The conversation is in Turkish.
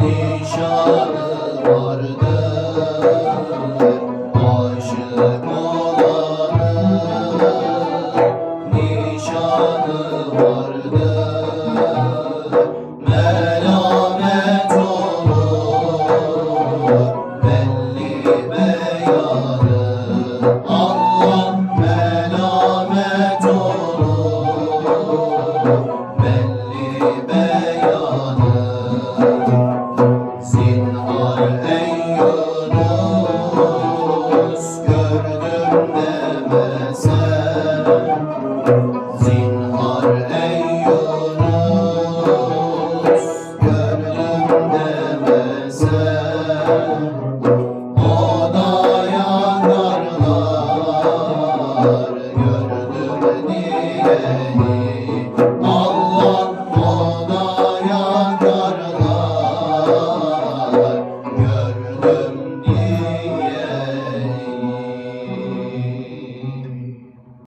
Nişanı vardır. Aşık Amen.